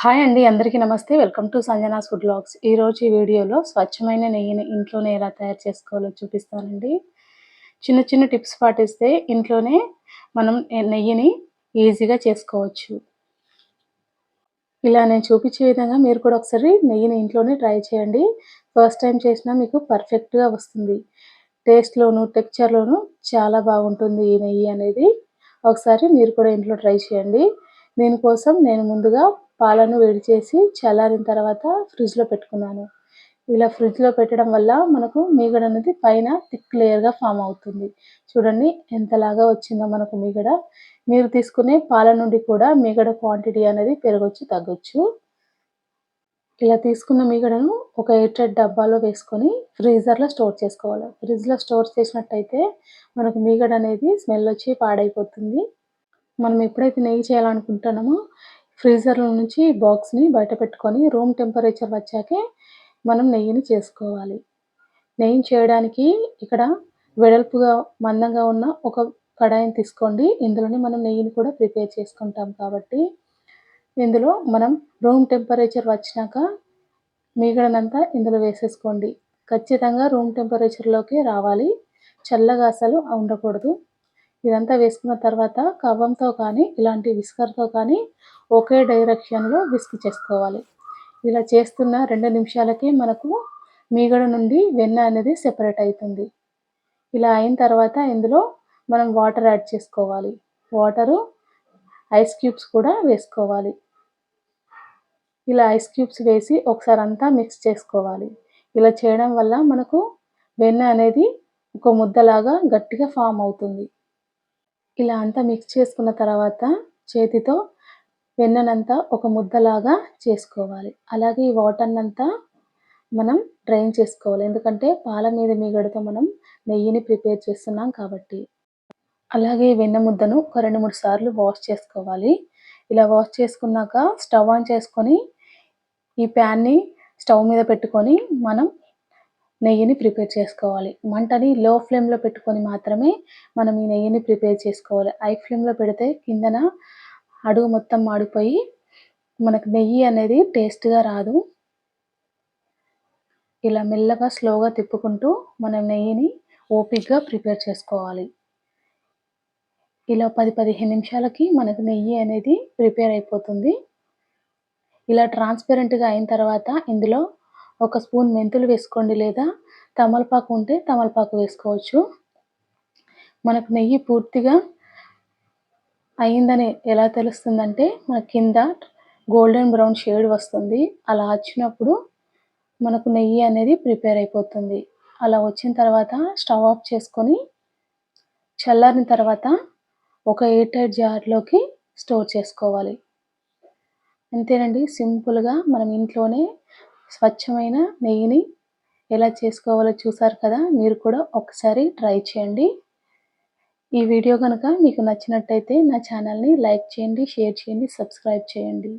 Hi అండి అందరికీ నమస్తే. Welcome to Sanjana's food blogs. ఈరోజు ఈ వీడియోలో స్వచ్ఛమైన నెయ్యిని ఇంట్లోనే ఎలా తయారు చేసుకోవాలో చూపిస్తానండి. చిన్న చిన్న టిప్స్ పాటిస్తే ఇంట్లోనే మనం నెయ్యిని ఈజీగా చేసుకోవచ్చు. ఇలా నేను చూపించే విధంగా మీరు కూడా ఒకసారి నెయ్యిని ఇంట్లోనే ట్రై చేయండి. ఫస్ట్ టైం చేసినా మీకు పర్ఫెక్ట్గా వస్తుంది. టేస్ట్లోను టెక్చర్లోను చాలా బాగుంటుంది ఈ నెయ్యి అనేది. ఒకసారి మీరు కూడా ఇంట్లో ట్రై చేయండి. దీనికోసం నేను ముందుగా పాలను వేడి చేసి చల్లారిన తర్వాత ఫ్రిడ్జ్లో పెట్టుకున్నాను. ఇలా ఫ్రిడ్జ్లో పెట్టడం వల్ల మనకు మీగడ అనేది పైన థిక్ లేయర్గా ఫామ్ అవుతుంది. చూడండి ఎంతలాగా వచ్చిందో మనకు మీగడ. మీరు తీసుకునే పాల నుండి కూడా మీగడ క్వాంటిటీ అనేది పెరగచ్చు తగ్గొచ్చు. ఇలా తీసుకున్న మీగడను ఒక ఎయిట్ డబ్బాలో వేసుకొని ఫ్రీజర్లో స్టోర్ చేసుకోవాలి. ఫ్రిడ్జ్లో స్టోర్ చేసినట్టయితే మనకు మీగడ అనేది స్మెల్ వచ్చి పాడైపోతుంది. మనం ఎప్పుడైతే నెయ్యి చేయాలనుకుంటున్నామో ఫ్రీజర్లో నుంచి బాక్స్ని బయట పెట్టుకొని రూమ్ టెంపరేచర్ వచ్చాకే మనం నెయ్యిని చేసుకోవాలి. నెయ్యి చేయడానికి ఇక్కడ వెడల్పుగా మందంగా ఉన్న ఒక కడాయిని తీసుకోండి. ఇందులోనే మనం నెయ్యిని కూడా ప్రిపేర్ చేసుకుంటాం కాబట్టి ఇందులో మనం రూమ్ టెంపరేచర్ వచ్చినాక మిగడనంతా ఇందులో వేసేసుకోండి. ఖచ్చితంగా రూమ్ టెంపరేచర్లోకి రావాలి. చల్లగా అసలు ఉండకూడదు. ఇదంతా వేసుకున్న తర్వాత కవ్వంతో కానీ ఇలాంటి విస్కర్తో కానీ ఒకే డైరెక్షన్లో విస్క్ చేసుకోవాలి. ఇలా చేస్తున్న రెండు నిమిషాలకి మనకు మీగడ నుండి వెన్న అనేది సెపరేట్ అవుతుంది. ఇలా అయిన తర్వాత ఇందులో మనం వాటర్ యాడ్ చేసుకోవాలి. వాటరు ఐస్ క్యూబ్స్ కూడా వేసుకోవాలి. ఇలా ఐస్ క్యూబ్స్ వేసి ఒకసారి అంతా మిక్స్ చేసుకోవాలి. ఇలా చేయడం వల్ల మనకు వెన్న అనేది ఒక ముద్దలాగా గట్టిగా ఫామ్ అవుతుంది. ఇలా అంతా మిక్స్ చేసుకున్న తర్వాత చేతితో వెన్ననంతా ఒక ముద్దలాగా చేసుకోవాలి. అలాగే ఈ వాటర్నంతా మనం డ్రైన్ చేసుకోవాలి. ఎందుకంటే పాల మీద మీగడతో మనం నెయ్యిని ప్రిపేర్ చేస్తున్నాం కాబట్టి. అలాగే వెన్న ముద్దను ఒక రెండు మూడు సార్లు వాష్ చేసుకోవాలి. ఇలా వాష్ చేసుకున్నాక స్టవ్ ఆన్ చేసుకొని ఈ ప్యాన్ని స్టవ్ మీద పెట్టుకొని మనం నెయ్యిని ప్రిపేర్ చేసుకోవాలి. మంటని లో ఫ్లేమ్లో పెట్టుకొని మాత్రమే మనం ఈ నెయ్యిని ప్రిపేర్ చేసుకోవాలి. హై ఫ్లేమ్లో పెడితే కిందన అడుగు మొత్తం మాడిపోయి మనకు నెయ్యి అనేది టేస్ట్గా రాదు. ఇలా మెల్లగా స్లోగా తిప్పుకుంటూ మనం నెయ్యిని ఓపిక్గా ప్రిపేర్ చేసుకోవాలి. ఇలా పది పదిహేను నిమిషాలకి మనకు నెయ్యి అనేది ప్రిపేర్ అయిపోతుంది. ఇలా ట్రాన్స్పరెంట్గా అయిన తర్వాత ఇందులో ఒక స్పూన్ మెంతులు వేసుకోండి లేదా తమలపాకు ఉంటే తమలపాకు వేసుకోవచ్చు. మనకు నెయ్యి పూర్తిగా అయిందని ఎలా తెలుస్తుందంటే మన కింద గోల్డెన్ బ్రౌన్ షేడ్ వస్తుంది. అలా వచ్చినప్పుడు మనకు నెయ్యి అనేది ప్రిపేర్ అయిపోతుంది. అలా వచ్చిన తర్వాత స్టవ్ ఆఫ్ చేసుకొని చల్లారిన తర్వాత ఒక ఎయిర్ టైట్ జార్లోకి స్టోర్ చేసుకోవాలి. అంతేనండి సింపుల్గా మనం ఇంట్లోనే స్వచ్ఛమైన నెయ్యిని ఎలా చేసుకోవాలో చూసారు కదా మీరు కూడా ఒకసారి ట్రై చేయండి. ఈ వీడియో కనుక మీకు నచ్చినట్టయితే నా ఛానల్ని లైక్ చేయండి షేర్ చేయండి సబ్స్క్రైబ్ చేయండి.